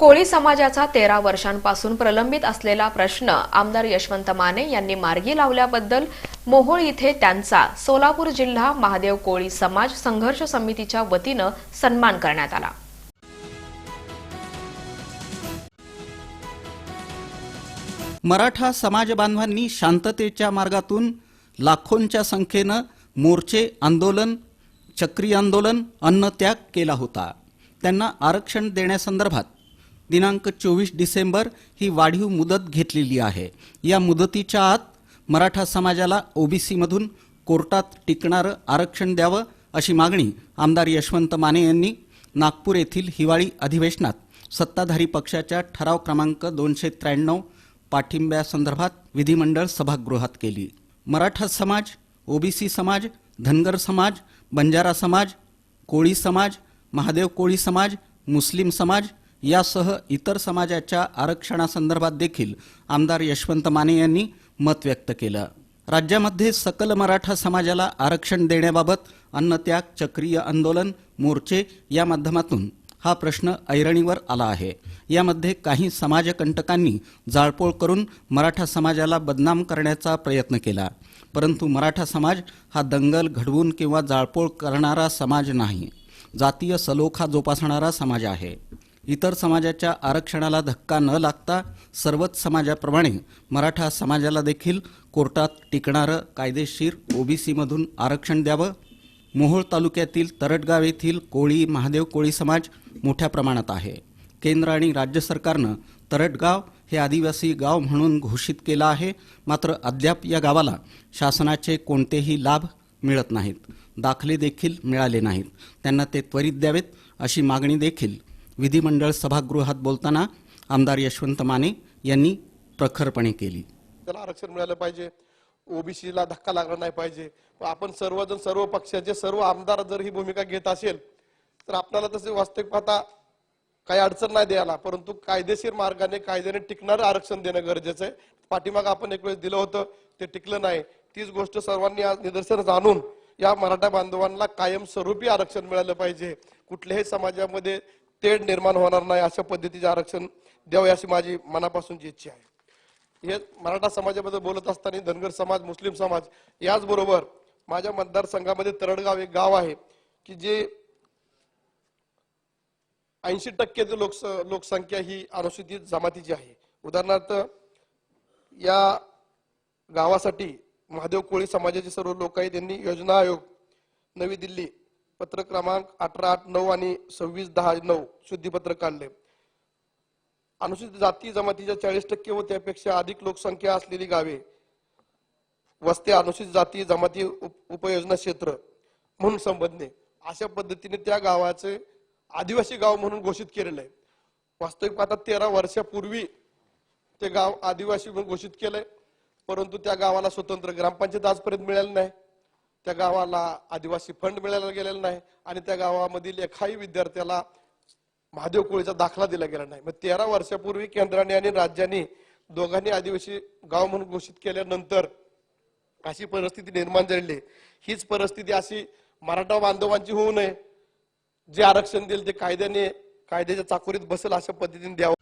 कोळी समाजाचा तेरा वर्षांपासून प्रलंबित असलेला प्रश्न आमदार यशवंत माने यांनी मार्गी लावल्याबद्दल मोहोळ इथे त्यांचा सोलापूर जिल्हा महादेव कोळी समाज संघर्ष समितीच्या वतीनं सन्मान करण्यात आला. मराठा समाज बांधवांनी शांततेच्या मार्गातून लाखोंच्या संख्येनं मोर्चे आंदोलन चक्री आंदोलन अन्नत्याग केला होता. त्यांना आरक्षण देण्यासंदर्भात दिनांक चोवीस डिसेंबर ही वाढीव मुदत घेतलेली आहे. या मुदतीच्या आत मराठा समाजाला ओबीसीमधून कोर्टात टिकणारं आरक्षण द्यावं अशी मागणी आमदार यशवंत माने यांनी नागपूर येथील हिवाळी अधिवेशनात सत्ताधारी पक्षाच्या ठराव क्रमांक दोनशे त्र्याण्णव पाठिंब्यासंदर्भात विधिमंडळ सभागृहात केली. मराठा समाज ओबीसी समाज धनगर समाज बंजारा समाज कोळी समाज महादेव कोळी समाज मुस्लिम समाज यासह इतर समाजाच्या आरक्षणासंदर्भात देखील आमदार यशवंत माने यांनी मत व्यक्त केलं. राज्यामध्ये सकल मराठा समाजाला आरक्षण देण्याबाबत अन्नत्याग चक्रीय आंदोलन मोर्चे या माध्यमातून हा प्रश्न ऐरणीवर आला आहे. यामध्ये काही समाजकंटकांनी जाळपोळ करून मराठा समाजाला बदनाम करण्याचा प्रयत्न केला. परंतु मराठा समाज हा दंगल घडवून किंवा जाळपोळ करणारा समाज नाही. जातीय सलोखा जोपासणारा समाज आहे. इतर समाजाच्या आरक्षणाला धक्का न लागता सर्वच समाजाप्रमाणे मराठा समाजाला देखील कोर्टात टिकणारं कायदेशीर ओबीसीमधून आरक्षण द्यावं. मोहोळ तालुक्यातील तरटगाव येथील कोळी महादेव कोळी समाज मोठ्या प्रमाणात आहे. केंद्र आणि राज्य सरकारनं तरटगाव हे आदिवासी गाव म्हणून घोषित केलं आहे. मात्र अद्याप या गावाला शासनाचे कोणतेही लाभ मिळत नाहीत. दाखले देखील मिळाले नाहीत. त्यांना ते त्वरित द्यावेत अशी मागणी देखील विधिमंडळ सभागृहात बोलताना आमदार यशवंत माने यांनी प्रखरपणे केली. त्याला आरक्षण मिळालं पाहिजे. ओबीसीला धक्का लागला नाही पाहिजे. व आपण सर्वजण सर्व पक्षाचे सर्व आमदार जर ही भूमिका घेत असेल तर आपल्याला तसे वास्तविक पाहता काही अडचण नाही द्यायला. परंतु कायदेशीर मार्गाने कायद्याने टिकणारं आरक्षण देणं गरजेचं आहे. पाठीमाग आपण एक वेळेस दिलं होतं ते टिकलं नाही. तीच गोष्ट सर्वांनी आज निदर्शनास आणून या मराठा बांधवांना कायमस्वरूपी आरक्षण मिळालं पाहिजे. कुठल्याही समाजामध्ये तेढ निर्माण होणार नाही अशा पद्धतीचे आरक्षण द्यावे अशी माझी मनापासूनची इच्छा आहे. हे मराठा समाजाबद्दल बोलत असताना धनगर समाज मुस्लिम समाज याचबरोबर माझ्या मतदारसंघामध्ये तरडगाव एक गाव आहे की जे ऐंशी टक्के लोकस लोकसंख्या ही अनुसूचित जमातीची आहे. उदाहरणार्थ या गावासाठी महादेव कोळी समाजाचे सर्व लोक आहेत. त्यांनी योजना आयोग नवी दिल्ली पत्र क्रमांक अठरा आठ नऊ आणि सव्वीस दहा नऊ शुद्धीपत्र काढले. अनुसूचित जाती जमातीच्या चाळीस टक्के व त्यापेक्षा अधिक लोकसंख्या असलेली गावे. वस्त्या अनुसूचित जाती जमाती उपयोजना क्षेत्र म्हणून संबंधने अशा पद्धतीने त्या गावाचे आदिवासी गाव म्हणून घोषित केलेलं. आहे वास्तविक पाहता तेरा वर्षापूर्वी ते गाव आदिवासी म्हणून घोषित केलंय परंतु त्या गावाला स्वतंत्र ग्रामपंचायत आजपर्यंत मिळाली नाही. त्या गावाला आदिवासी फंड मिळायला गेलेला नाही आणि त्या गावामधील एकाही विद्यार्थ्याला महादेव कोळीचा दाखला दिला गेला नाही. मग तेरा वर्षापूर्वी केंद्राने आणि राज्याने दोघांनी आदिवासी गाव म्हणून घोषित केल्यानंतर अशी परिस्थिती निर्माण झालेली आहे. हीच परिस्थिती अशी मराठा बांधवांची होऊ नये. जे आरक्षण देईल ते कायद्याने कायद्याच्या चाकोरीत बसेल अशा पद्धतीने द्यावं.